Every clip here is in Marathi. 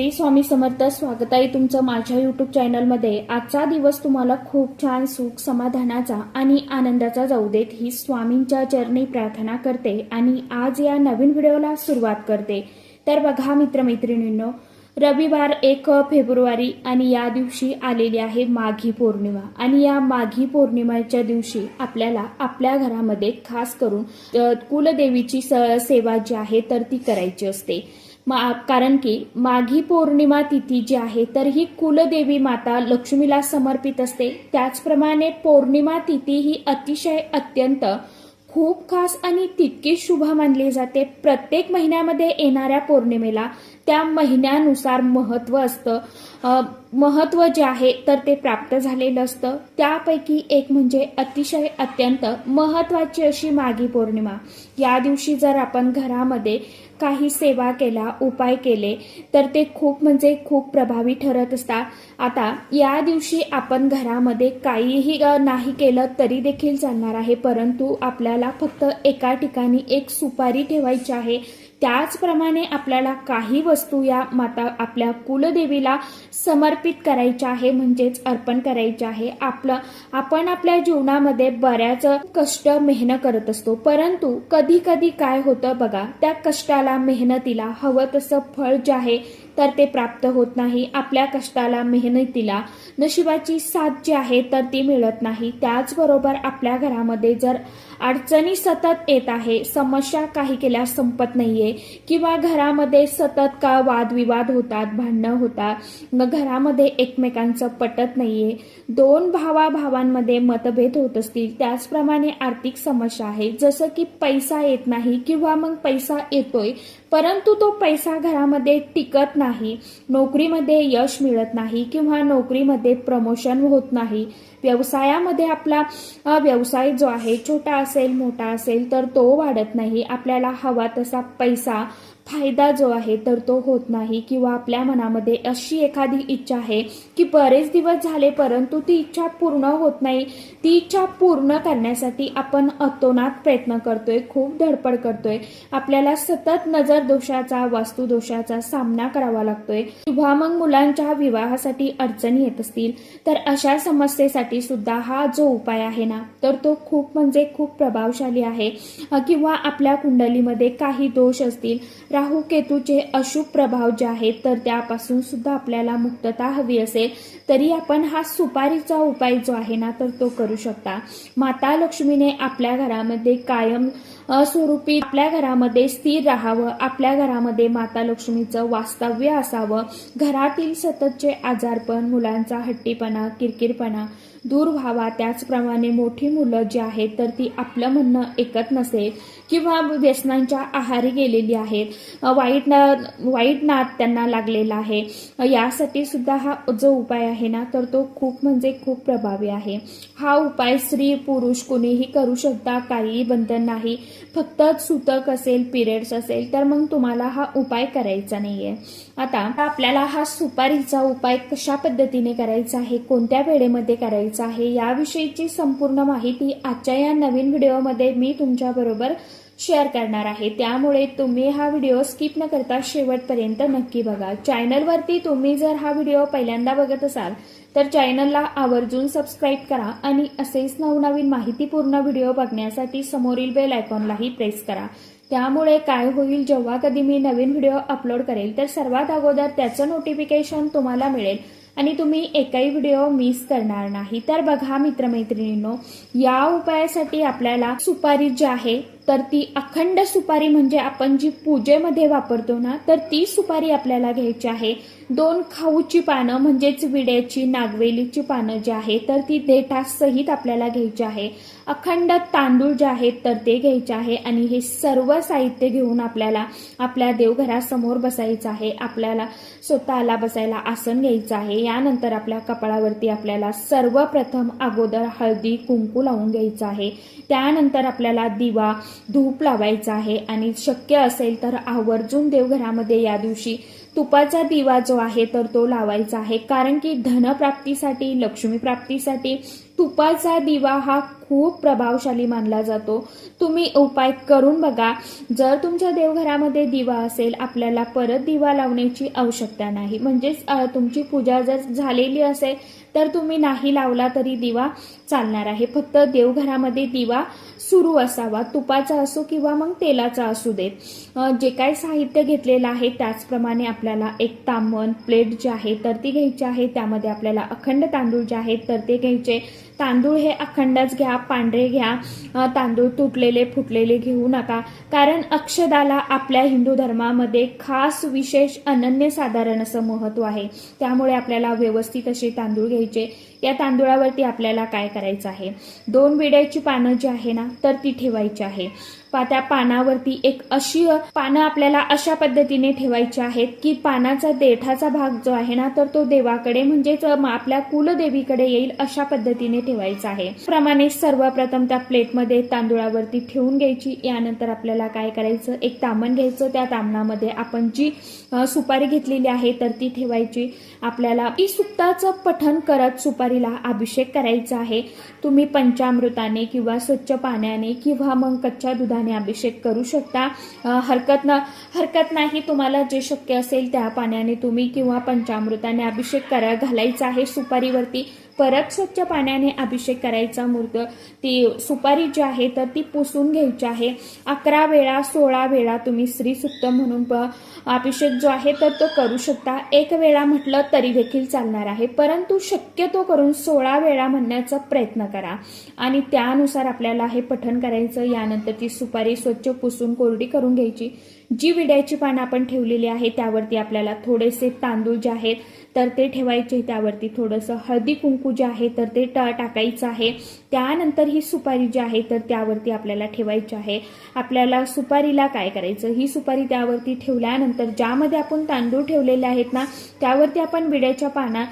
श्री स्वामी समर्थ स्वागत आहे तुमचं माझ्या युट्यूब चॅनलमध्ये आजचा दिवस तुम्हाला खूप छान सुख समाधानाचा आणि आनंदाचा जाऊ देत ही स्वामींच्या चरणी प्रार्थना करते आणि आज या नवीन व्हिडिओला सुरुवात करते. तर बघा मित्रमैत्रिणींनो रविवार एक फेब्रुवारी आणि या दिवशी आलेली आहे माघी पौर्णिमा. आणि या माघी पौर्णिमेच्या दिवशी आपल्याला आपल्या घरामध्ये खास करून कुलदेवीची स- सेवा जी आहे तर ती करायची असते. मा- कारण की माघी पौर्णिमा तिथी जी आहे तर ही कुलदेवी माता लक्ष्मीला समर्पित असते. त्याचप्रमाणे पौर्णिमा तिथी ही अतिशय अत्यंत खूप खास आणि तितकी शुभ मानली जाते. प्रत्येक महिन्यामध्ये येणाऱ्या पौर्णिमेला त्या महिन्यानुसार महत्त्व असतं. महत्त्व महत्त्व जे आहे तर ते प्राप्त झालेलं असतं. त्यापैकी एक म्हणजे अतिशय अत्यंत महत्वाची अशी माघी पौर्णिमा. या दिवशी जर आपण घरामध्ये काही सेवा केला उपाय केले तर ते खूप म्हणजे खूप प्रभावी ठरत असतात. आता या दिवशी आपण घरामध्ये काहीही नाही केलं तरी देखील चालणार आहे. परंतु आपल्याला फक्त एका ठिकाणी एक सुपारी ठेवायची आहे. त्याचप्रमाणे आपल्याला काही वस्तू या माता आपल्या कुलदेवीला समर्पित करायच्या आहे म्हणजेच अर्पण करायचे आहे. आपलं आपण आपल्या जीवनामध्ये बऱ्याच कष्ट मेहनत करत असतो परंतु कधी कधी काय होतं बघा त्या कष्टाला मेहनतीला हवं तसं फळ जे आहे तर ते प्राप्त होत नाही. आपल्या कष्टाला मेहनतीला नशिबाची साथ जी आहे तर ती मिळत नाही. त्याचबरोबर आपल्या घरामध्ये जर अडचणी सतत येत आहे समस्या काही केल्या संपत नाहीये किंवा घरामध्ये सतत का वादविवाद होतात भांडणं होतात मग घरामध्ये एकमेकांचं पटत नाहीये. दोन भावा भावांमध्ये मतभेद होत असतील त्याचप्रमाणे आर्थिक समस्या आहे. जसं की पैसा येत नाही किंवा मग पैसा येतोय परंतु तो पैसा घरामध्ये टिकत नाही नाही नोकरीमध्ये यश मिळत नाही किंवा नोकरीमध्ये प्रमोशन होत नाही व्यवसायामध्ये आपला व्यवसाय जो आहे छोटा असेल मोठा असेल तर तो वाढत नाही. आपल्याला हवा तसा पैसा फायदा जो आहे तर तो होत नाही. किंवा आपल्या मनामध्ये अशी एखादी इच्छा आहे की बरेच दिवस झाले परंतु ती इच्छा पूर्ण होत नाही. ती इच्छा पूर्ण करण्यासाठी आपण अतोनात प्रयत्न करतोय खूप धडपड करतोय. आपल्याला सतत नजर दोषाचा वास्तुदोषाचा सामना करावा लागतोय. किंवा मग मुलांच्या विवाहासाठी अडचणी येत असतील तर अशा समस्येसाठी सुद्धा हा जो उपाय आहे ना तर तो खूप म्हणजे खूप प्रभावशाली आहे. किंवा आपल्या कुंडलीमध्ये काही दोष असतील राहू केतूचे अशुभ प्रभाव जे आहेत तर त्यापासून सुद्धा आपल्याला मुक्तता हवी असेल तरी आपण हा सुपारीचा उपाय जो आहे ना तर तो करू शकता. माता लक्ष्मीने आपल्या घरामध्ये कायम स्वरूपी आपल्या घरामध्ये स्थिर राहावं आपल्या घरामध्ये माता लक्ष्मीचं वास्तव्य असावं. घरातील सततचे आजारपण मुलांचा हट्टीपणा किरकिरपणा दूर व्हावा. त्याचप्रमाणे मोठी मुलं जी आहेत तर ती आपलं म्हणणं ऐकत नसेल किंवा व्यसनांच्या आहारी गेलेली आहेत. वाईट ना वाईट नाद त्यांना लागलेला आहे. यासाठी सुद्धा हा जो उपाय आहे ना तर तो खूप म्हणजे खूप प्रभावी आहे. हा उपाय स्त्री पुरुष कोणीही करू शकता काहीही बंधन नाही. फक्त सुतक असेल पिरियड्स असेल तर मग तुम्हाला हा उपाय करायचा नाही आहे आता आपल्याला हा सुपारीचा उपाय कशा पद्धतीने करायचा आहे कोणत्या वेळेमध्ये करायचा आहे याविषयीची संपूर्ण माहिती आजच्या या नवीन व्हिडिओमध्ये मी तुमच्या बरोबर शेअर करणार आहे. त्यामुळे तुम्ही हा व्हिडिओ स्किप न करता शेवटपर्यंत नक्की बघा. चॅनलवरती तुम्ही जर हा व्हिडिओ पहिल्यांदा बघत असाल तर चॅनलला आवर्जून सबस्क्राईब करा आणि असेच नवनवीन माहितीपूर्ण व्हिडिओ बघण्यासाठी समोरील बेल आयकॉनलाही प्रेस करा. त्यामुळे काय होईल जेव्हा कधी मी नवीन व्हिडिओ अपलोड करेल तर सर्वात अगोदर त्याचं नोटिफिकेशन तुम्हाला मिळेल. आणि तुम्ही एकही व्हिडिओ मिस करणार नाही. तर बघा मित्रमैत्रिणींनो या उपायासाठी आपल्याला सुपारी जी आहे तर ती अखंड सुपारी म्हणजे आपण जी पूजेमध्ये वापरतो ना तर ती सुपारी आपल्याला घ्यायची आहे. दोन खाऊची पानं म्हणजेच विड्याची नागवेलीची पानं जी आहे तर ती देठासहित आपल्याला घ्यायची आहे. अखंड तांदूळ जे आहेत तर ते घ्यायचे आहे आणि हे सर्व साहित्य घेऊन आपल्याला आपल्या देवघरासमोर बसायचं आहे. आपल्याला स्वतःला बसायला आसन घ्यायचं आहे. यानंतर आपल्या कपाळावरती आपल्याला सर्वप्रथम अगोदर हळदी कुंकू लावून घ्यायचं आहे. त्यानंतर आपल्याला दिवा धूप लावायचा आहे आणि शक्य असेल तर आवर्जून देवघरामध्ये या दिवशी तुपाचा दिवा जो आहे तर तो लावायचा आहे. कारण की धनप्राप्तीसाठी लक्ष्मी प्राप्तीसाठी तुपाचा दिवा हा खूप प्रभावशाली मानला जातो. तुम्ही उपाय करून बघा. जर तुमच्या देवघरामध्ये दिवा असेल आपल्याला परत दिवा लावण्याची आवश्यकता नाही. म्हणजेच तुमची पूजा जर झालेली असेल तर तुम्ही नाही लावला तरी दिवा चालणार आहे. फक्त देवघरामध्ये दिवा सुरू असावा तुपाचा असो किंवा मग तेलाचा असू देत. जे काय साहित्य घेतलेलं आहे त्याचप्रमाणे आपल्याला एक तांबण प्लेट जे आहे तर ती घ्यायची आहे. त्यामध्ये आपल्याला अखंड तांदूळ जे आहेत तर ते घ्यायचे. तांदूळ हे अखंडच घ्या पांढरे घ्या तांदूळ तुटलेले फुटलेले घेऊ नका. कारण अक्षदाला आपल्या हिंदू धर्मामध्ये खास विशेष अनन्यसाधारण असं महत्त्व आहे. त्यामुळे आपल्याला व्यवस्थित असे तांदूळ घ्यायचे. या तांदूळावरती आपल्याला काय करायचं आहे? दोन विड्याची पानं जी आहे ना तर ती ठेवायची आहे. त्या पानावरती एक अशी पानं आपल्याला अशा पद्धतीने ठेवायची आहेत की पानाचा देठाचा भाग जो आहे ना तर तो देवाकडे म्हणजेच आपल्या कुलदेवीकडे येईल अशा पद्धतीने ठेवायचा आहे. प्रमाणे सर्वप्रथम त्या प्लेटमध्ये तांदुळावरती ठेवून घ्यायची. यानंतर आपल्याला काय करायचं? एक तामण घ्यायचं. त्या तामणामध्ये आपण जी सुपारी घेतलेली आहे तर ती ठेवायची. आपल्याला ई सुक्ताचं पठण करत सुपारीला अभिषेक करायचा आहे. तुम्ही पंचामृताने किंवा स्वच्छ पाण्याने किंवा मग कच्च्या दुधाने अभिषेक करू शकता. हरकत न हरकत नाही तुम्हाला जे शक्य असेल त्या पाण्याने तुम्ही किंवा पंचामृताने अभिषेक करा. घालायचा आहे सुपारीवरती. परत स्वच्छ पाण्याने अभिषेक करायचा मूर्त. ती सुपारी जी आहे तर ती पुसून घ्यायची आहे. अकरा वेळा सोळा वेळा तुम्ही स्त्री श्रीसुक्त म्हणून प- अभिषेक जो आहे तर तो करू शकता. एक वेळा म्हटलं तरी देखील चालणार आहे. परंतु शक्यतो करून सोळा वेळा म्हणण्याचा प्रयत्न करा. आणि त्यानुसार आपल्याला हे पठण करायचं. यानंतर ती सुपारी स्वच्छ पुसून कोरडी करून घ्यायची. जी विड्याची पानं आपण ठेवलेली आहे त्यावरती आपल्याला थोडेसे तांदूळ जे आहेत तर ते ठेवायचे त्यावरती थोडंसं हळदी कुंकू जे आहे तर ते टा टाकायचं आहे. त्यानंतर ही सुपारी जी आहे तर त्यावरती आपल्याला ठेवायची आहे. आपल्याला सुपारीला काय करायचं? ही सुपारी त्यावरती ठेवल्यानंतर ज्यामध्ये आपण तांदूळ ठेवलेले आहेत ना त्यावरती आपण विड्याच्या पाना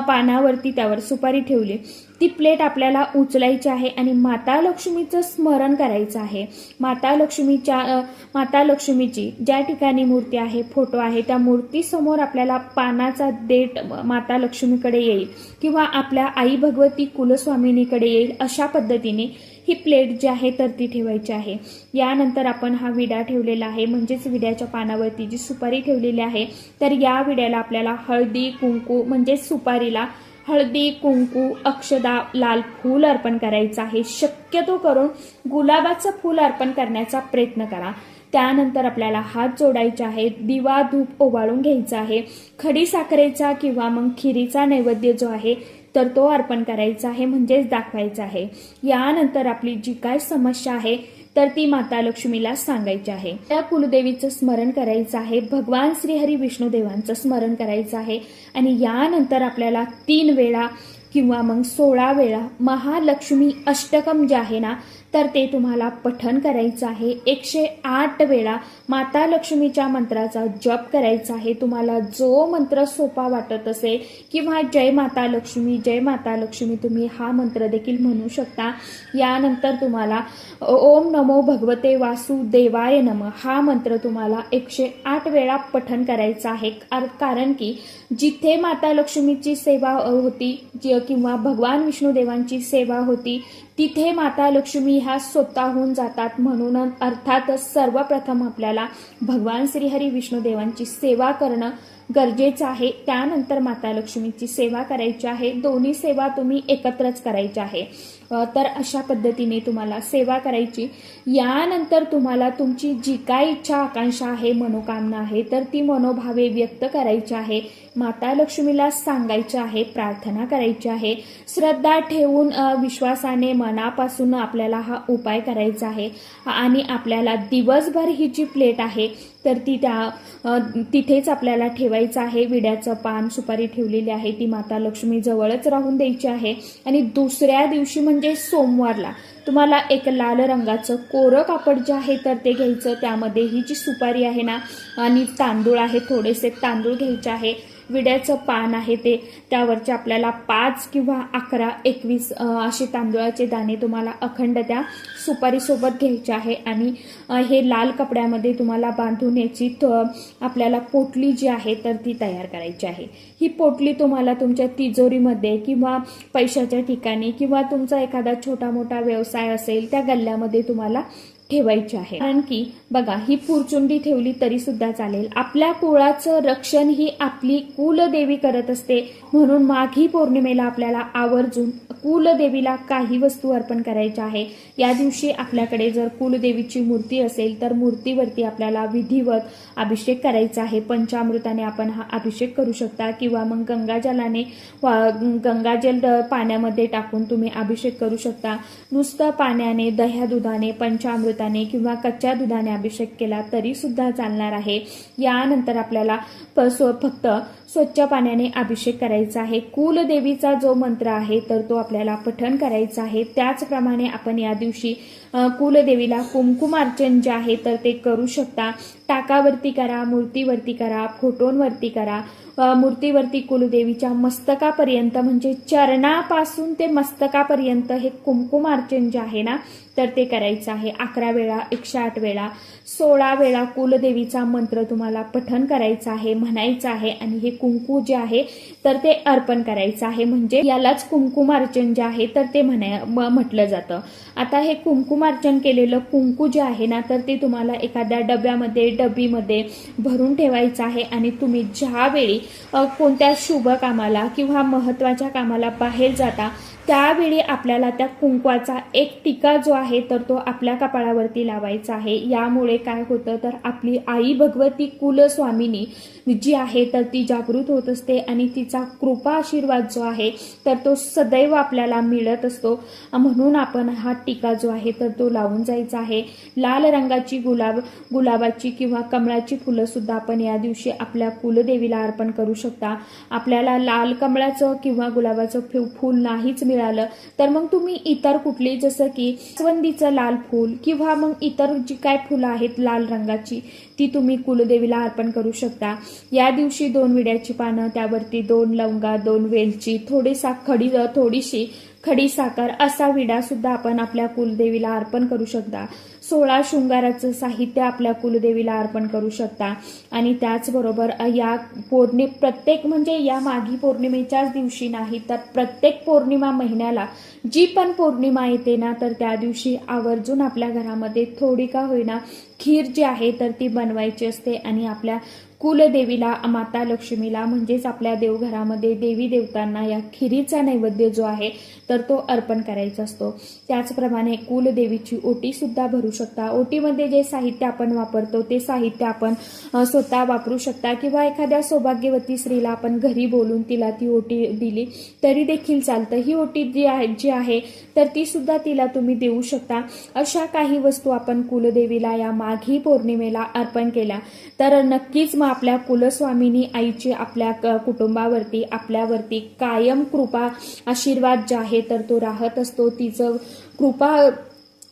पानावरती त्यावर सुपारी ठेवली. ती प्लेट आपल्याला उचलायची आहे आणि माता लक्ष्मीचं स्मरण करायचं आहे. माता लक्ष्मीच्या माता लक्ष्मीची ज्या ठिकाणी मूर्ती आहे फोटो आहे त्या मूर्तीसमोर आपल्याला पानाचा देठ माता लक्ष्मीकडे येईल किंवा आपल्या आई भगवती कुलस्वामिनीकडे येईल अशा पद्धतीने ही प्लेट जी आहे तर ती ठेवायची आहे. यानंतर आपण हा विडा ठेवलेला आहे. म्हणजेच विड्याच्या पानावरती जी सुपारी ठेवलेली आहे तर या विड्याला आपल्याला हळदी कुंकू म्हणजेच सुपारीला हळदी कुंकू अक्षदा लाल फूल अर्पण करायचं आहे. शक्यतो करून गुलाबाचं फूल अर्पण करण्याचा प्रयत्न करा. त्यानंतर आपल्याला हात जोडायचे आहेत दिवा धूप ओवाळून घ्यायचा आहे. खडी साखरेचा किंवा मग खिरीचा नैवेद्य जो आहे तर तो अर्पण करायचा आहे म्हणजेच दाखवायचा आहे. यानंतर आपली जी काय समस्या आहे तर ती माता लक्ष्मीला सांगायची आहे. त्या कुलदेवीचं स्मरण करायचं आहे. भगवान श्रीहरी विष्णुदेवांचं स्मरण करायचं आहे. आणि यानंतर आपल्याला तीन वेळा किंवा मग सोळा वेळा महालक्ष्मी अष्टकम जे आहे ना तर ते तुम्हाला पठन करायचं आहे. एकशे आठ वेळा माता लक्ष्मीच्या मंत्राचा जप करायचा आहे. तुम्हाला जो मंत्र सोपा वाटत असेल किंवा जय माता लक्ष्मी जय माता लक्ष्मी तुम्ही हा मंत्र देखील म्हणू शकता. यानंतर तुम्हाला ओम नमो भगवते वासुदेवाय नम हा मंत्र तुम्हाला एकशे आठ वेळा पठन करायचा आहे. कारण की जिथे माता लक्ष्मीची सेवा होती किंवा भगवान विष्णुदेवांची सेवा होती तिथे माता लक्ष्मी ह्या स्वतःहून जातात म्हणून अर्थातच सर्वप्रथम आपल्याला भगवान श्रीहरी विष्णुदेवांची सेवा करणं गरजेचं आहे. त्यानंतर माता लक्ष्मीची सेवा करायची आहे. दोन्ही सेवा तुम्ही एकत्रच करायच्या आहे. तर अशा पद्धतीने तुम्हाला सेवा करायची. यानंतर तुम्हाला तुमची जी काय इच्छा आकांक्षा आहे मनोकामना आहे तर ती मनोभावे व्यक्त करायची आहे. माता लक्ष्मीला सांगायची आहे प्रार्थना करायची आहे. श्रद्धा ठेवून विश्वासाने मनापासून आपल्याला हा उपाय करायचा आहे. आणि आपल्याला दिवसभर ही जी प्लेट आहे तर ती त्या तिथेच आपल्याला ठेवायचं आहे. विड्याचं पान सुपारी ठेवलेली आहे ती माता लक्ष्मी जवळच राहून द्यायची आहे. आणि दुसऱ्या दिवशी म्हणजे म्हणजे सोमवारला. तुम्हाला एक लाल रंगाचं कोरं कापड जे आहे तर ते घ्यायचं. त्यामध्ये ही जी सुपारी आहे ना आणि तांदूळ आहे थोडेसे तांदूळ घ्यायचे आहे. विड्याचं पान आहे ते त्यावरचे आपल्याला पाच किंवा अकरा एकवीस असे तांदूळाचे दाणे तुम्हाला अखंड त्या सुपारीसोबत घ्यायचे आहे. आणि हे लाल कपड्यामध्ये तुम्हाला बांधून याची आपल्याला पोटली जी आहे तर ती तयार करायची आहे. ही पोटली तुम्हाला तुमच्या तिजोरीमध्ये किंवा पैशाच्या ठिकाणी किंवा तुमचा एखादा छोटा मोठा व्यवसाय असेल त्या गल्ल्यामध्ये तुम्हाला ठेवायची आहे. कारण की बघा ही पुरचुंडी ठेवली तरी सुद्धा चालेल. आपल्या कुळाचं रक्षण ही आपली कुलदेवी करत असते. म्हणून माघी पौर्णिमेला आपल्याला आवर्जून कुलदेवीला काही वस्तू अर्पण करायच्या आहे. या दिवशी आपल्याकडे जर कुलदेवीची मूर्ती असेल तर मूर्तीवरती आपल्याला विधिवत अभिषेक करायचा आहे. पंचामृताने आपण हा अभिषेक करू शकता किंवा मग गंगाजलाने वा- गंगाजल पाण्यामध्ये टाकून तुम्ही अभिषेक करू शकता. नुसतं पाण्याने दह्या दुधाने पंचामृत अमृताने किंवा कच्च्या दुधाने अभिषेक केला तरी सुद्धा चालणार आहे. यानंतर आपल्याला फक्त स्वच्छ पाण्याने अभिषेक करायचा आहे. कुलदेवीचा जो मंत्र आहे तर तो आपल्याला पठण करायचा आहे. त्याचप्रमाणे आपण या दिवशी कुलदेवीला कुंकुमार्चन जे आहे तर ते करू शकता. टाकावरती करा मूर्तीवरती करा फोटोंवरती करा. मूर्तीवरती कुलदेवीच्या मस्तकापर्यंत म्हणजे चरणापासून ते मस्तकापर्यंत हे कुंकुमार्चन जे आहे ना तर ते करायचं आहे. अकरा वेळा एकशे आठ वेळा सोळा वेळा कुलदेवीचा मंत्र तुम्हाला पठन करायचं आहे म्हणायचं आहे आणि हे कुंकू जे आहे तर ते अर्पण करायचं आहे. म्हणजे यालाच कुंकुमार्चन जे आहे तर ते म्हणा म्हटलं जातं. आता हे कुंकुमार्चन केलेलं कुंकू जे आहे ना तर ते तुम्हाला एखाद्या डब्यामध्ये डबीमध्ये भरून ठेवायचं आहे आणि तुम्ही ज्यावेळी कोणत्या शुभ कामाला किंवा महत्त्वाच्या कामाला बाहेर जाता त्यावेळी आपल्याला त्या कुंकवाचा एक टिका जो आहे तर तो आपल्या कपाळावरती लावायचा आहे. यामुळे काय होतं तर आपली आई भगवती कुलस्वामिनी जी आहे तर ती जागृत होत असते आणि तिचा कृपा आशीर्वाद जो आहे तर तो सदैव आपल्याला मिळत असतो. म्हणून आपण हा टिका जो आहे तर तो लावून जायचा आहे. लाल रंगाची गुलाब गुलाबाची किंवा कमळाची फुलं सुद्धा आपण या दिवशी आपल्या कुलदेवीला अर्पण करू शकता. आपल्याला लाल कमळाचं किंवा गुलाबाचं फु- फूल नाहीच मिळालं तर मग तुम्ही इतर कुठली जसं की स्वंदीचं लाल फूल किंवा मग इतर जी काय फुलं आहेत लाल रंगाची ती तुम्ही कुलदेवीला अर्पण करू शकता. या दिवशी दोन विड्याची पानं त्यावरती दोन लवंगा दोन वेलची थोडीसा खडी थोडीशी खडी साखर असा विडा सुद्धा आपण आपल्या कुलदेवीला अर्पण करू शकता. सोळा शृंगाराचं साहित्य आपल्या कुलदेवीला अर्पण करू शकता. आणि त्याचबरोबर या पौर्णि प्रत्येक म्हणजे या माघी पौर्णिमेच्याच दिवशी नाही तर प्रत्येक पौर्णिमा महिन्याला जी पण पौर्णिमा येते ना तर त्या दिवशी आवर्जून आपल्या घरामध्ये थोडी का होईना खीर जी आहे तर ती बनवायची असते आणि आपल्या कुलदेवीला माता लक्ष्मीला म्हणजेच आपल्या देवघरामध्ये देवी देवतांना या खिरीचा नैवेद्य जो आहे तर तो अर्पण करायचा असतो. त्याचप्रमाणे कुलदेवीची ओटी सुद्धा भरू शकता. ओटीमध्ये जे साहित्य आपण वापरतो ते साहित्य आपण स्वतः वापरू शकता. किंवा एखाद्या सौभाग्यवती स्त्रीला आपण घरी बोलून तिला ती ओटी दिली तरी देखील चालतं. ही ओटी जी आहे जी आहे तर ती सुद्धा तिला तुम्ही देऊ शकता. अशा काही वस्तू आपण कुलदेवीला या माघी पौर्णिमेला अर्पण केल्या तर नक्कीच मा आपल्या कुलस्वामिनी आईची आपल्या क- कुटुंबावरती आपल्यावरती कायम कृपा आशीर्वाद जे आहे तर तो राहत असतो. तिचं कृपा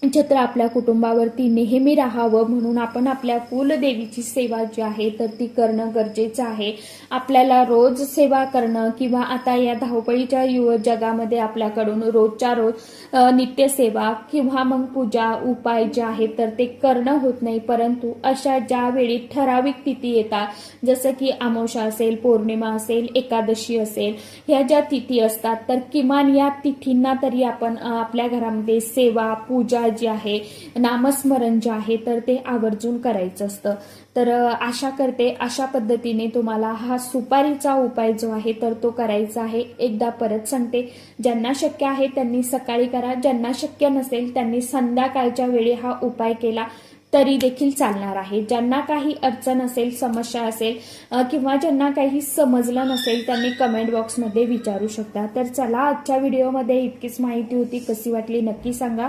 छत्र आपल्या कुटुंबावरती नेहमी राहावं म्हणून आपण आपल्या कुलदेवीची सेवा जी आहे तर ती करणं गरजेचं आहे. आपल्याला रोज सेवा करणं किंवा आता या धावपळीच्या युव जगामध्ये आपल्याकडून रोजच्या रोज नित्यसेवा किंवा मग पूजा उपाय जे आहेत तर ते करणं होत नाही. परंतु अशा ज्यावेळी ठराविक तिथी येतात जसं की आमोशा असेल पौर्णिमा असेल एकादशी असेल ह्या ज्या तिथी असतात तर किमान या तिथींना तरी आपण आपल्या घरामध्ये सेवा पूजा जी आहे नामस्मरण जे आहे तर ते आवर्जून करायचं असतं. तर आशा करते अशा पद्धतीने तुम्हाला हा सुपारीचा उपाय जो आहे तर तो करायचा आहे. एकदा परत सांगते ज्यांना शक्य आहे त्यांनी सकाळी करा ज्यांना शक्य नसेल त्यांनी संध्याकाळच्या वेळी हा उपाय केला तरी देखील चालणार आहे. ज्यांना काही अडचण असेल समस्या असेल किंवा ज्यांना काही समजलं नसेल त्यांनी कमेंट बॉक्समध्ये विचारू शकता. तर चला आजच्या व्हिडिओमध्ये इतकीच माहिती होती. कशी वाटली नक्की सांगा.